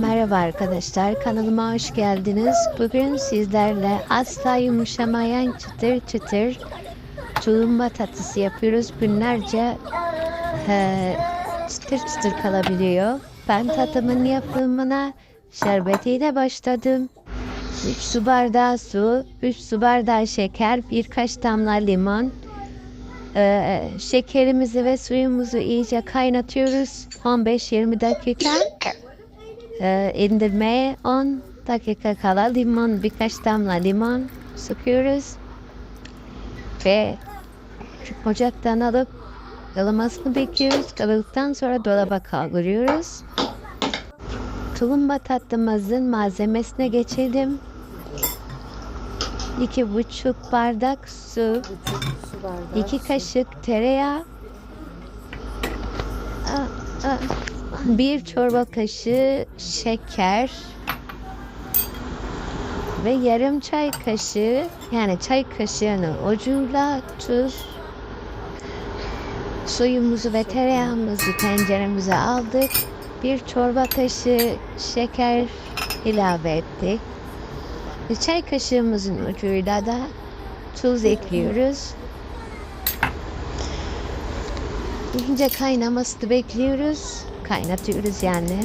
Merhaba arkadaşlar, kanalıma hoş geldiniz. Bugün sizlerle asla yumuşamayan çıtır çıtır tulumba tatlısı yapıyoruz. Günlerce e, çıtır çıtır kalabiliyor. Ben tatlımın yapımına şerbetiyle başladım. 3 su bardağı su, 3 su bardağı şeker, birkaç damla limon. E, şekerimizi ve suyumuzu iyice kaynatıyoruz. 15-20 dakika e, indirmeye 10 dakika kala limon birkaç damla limon sıkıyoruz ve ocaktan alıp ılımasını bekliyoruz. Ilıdıktan sonra dolaba kaldırıyoruz. Tulumba tatlımızın malzemesine geçelim. İki buçuk bardak su, iki kaşık tereyağı, Aa, aa bir çorba kaşığı şeker ve yarım çay kaşığı yani çay kaşığının ucuyla tuz suyumuzu ve tereyağımızı tenceremize aldık. Bir çorba kaşığı şeker ilave ettik. Bir çay kaşığımızın ucuyla da tuz ekliyoruz. İyice kaynamasını bekliyoruz. Kaynatıyoruz yani.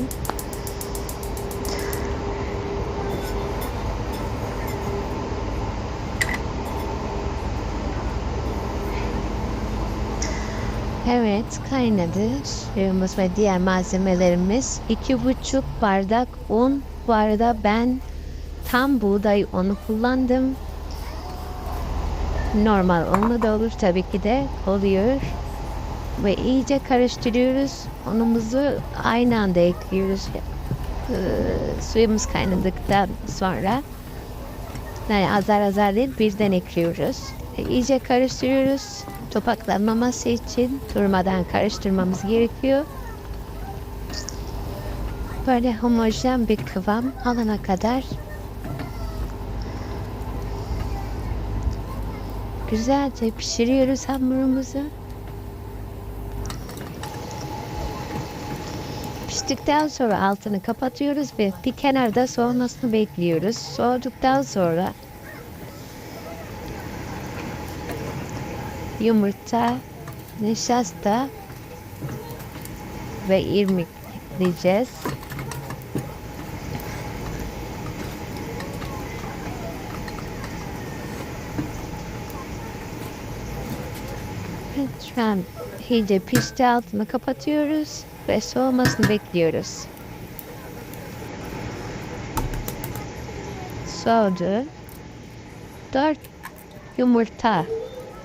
Evet kaynadı. Suyumuz ve diğer malzemelerimiz. iki buçuk bardak un. Bu arada ben tam buğday unu kullandım. Normal unlu da olur tabii ki de oluyor ve iyice karıştırıyoruz. Unumuzu aynı anda ekliyoruz. Ee, suyumuz kaynadıktan sonra yani azar azar değil birden ekliyoruz. E, iyice karıştırıyoruz. Topaklanmaması için durmadan karıştırmamız gerekiyor. Böyle homojen bir kıvam alana kadar güzelce pişiriyoruz hamurumuzu. Piştikten sonra altını kapatıyoruz ve bir kenarda soğumasını bekliyoruz. Soğuduktan sonra yumurta, nişasta ve irmik an iyice pişti altını kapatıyoruz ve soğumasını bekliyoruz. Soğudu. Dört yumurta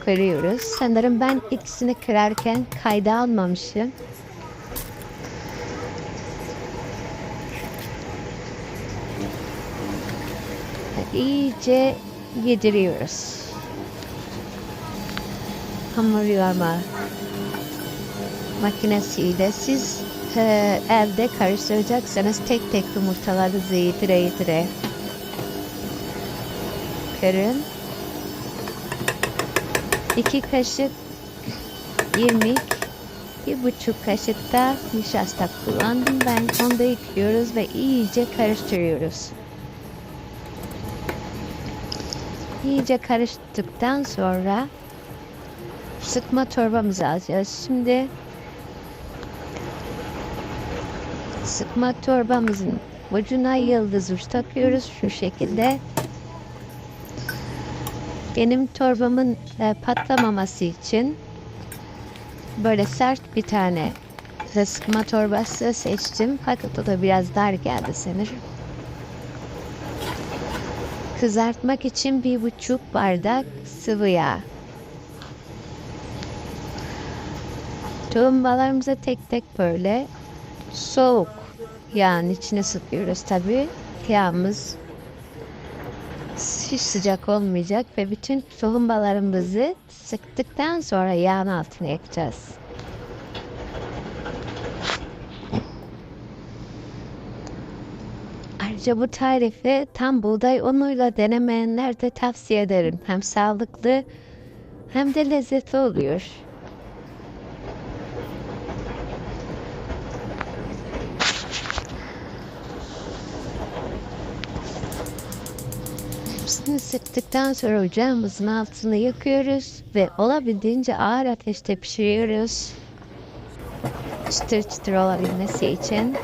kırıyoruz. Sanırım ben ikisini kırarken kayda almamışım. İyice yediriyoruz. Hamur yoğurma makinesiyle siz e, evde karıştıracaksanız tek tek yumurtaları yedire yedire kırın. İki kaşık irmik, bir buçuk kaşık da nişasta kullandım ben. Onu da ekliyoruz ve iyice karıştırıyoruz. İyice karıştıktan sonra sıkma torbamızı alacağız. Şimdi sıkma torbamızın ucuna yıldız uç takıyoruz şu şekilde. Benim torbamın e, patlamaması için böyle sert bir tane sıkma torbası seçtim. Fakat o da biraz dar geldi sanırım. Kızartmak için bir buçuk bardak sıvı yağ. Tulumbalarımıza tek tek böyle soğuk yağın içine sıkıyoruz tabi. Yağımız hiç sıcak olmayacak ve bütün tulumbalarımızı sıktıktan sonra yağın altına ekeceğiz. Ayrıca bu tarifi tam buğday unuyla denemeyenler de tavsiye ederim. Hem sağlıklı hem de lezzetli oluyor. Hepsini sıktıktan sonra ocağımızın altını yakıyoruz ve olabildiğince ağır ateşte pişiriyoruz. Çıtır çıtır olabilmesi için.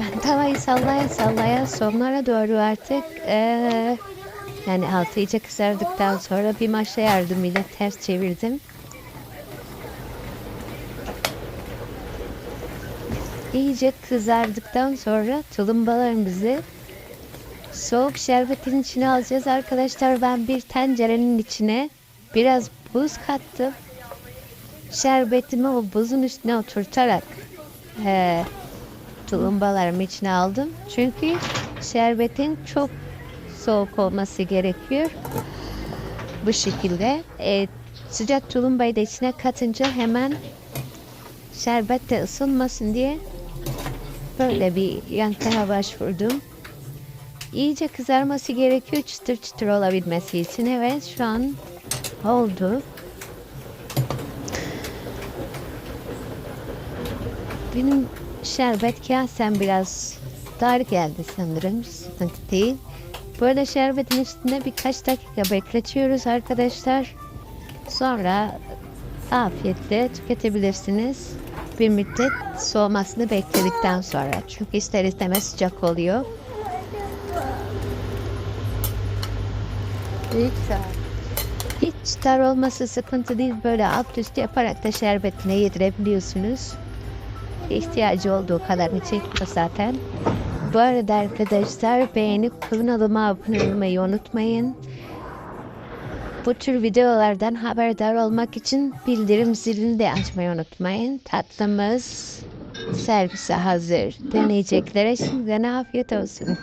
Ben tavayı sallaya sallaya sonlara doğru artık eee, yani altı iyice kızardıktan sonra bir maşa yardımıyla ters çevirdim. İyice kızardıktan sonra tulumbalarımızı soğuk şerbetin içine alacağız arkadaşlar. Ben bir tencerenin içine biraz buz kattım. Şerbetimi o buzun üstüne oturtarak eee tulumbalarımı içine aldım. Çünkü şerbetin çok soğuk olması gerekiyor. Bu şekilde e, sıcak tulumbayı da içine katınca hemen şerbet de ısınmasın diye böyle bir yönteme başvurdum. İyice kızarması gerekiyor çıtır çıtır olabilmesi için. Evet şu an oldu. Benim şerbet kasem biraz dar geldi sanırım. Sıkıntı değil. Böyle şerbetin üstünde birkaç dakika bekletiyoruz arkadaşlar. Sonra afiyetle tüketebilirsiniz. Bir müddet soğumasını bekledikten sonra. Çünkü ister istemez sıcak oluyor. Lütfen. Hiç dar olması sıkıntı değil. Böyle alt üst yaparak da şerbetine yedirebiliyorsunuz. İhtiyacı olduğu kadarını çekiyor zaten. Bu arada arkadaşlar beğenip kanalıma abone olmayı unutmayın. Bu tür videolardan haberdar olmak için bildirim zilini de açmayı unutmayın. Tatlımız servise hazır. Deneyeceklere şimdiden afiyet olsun.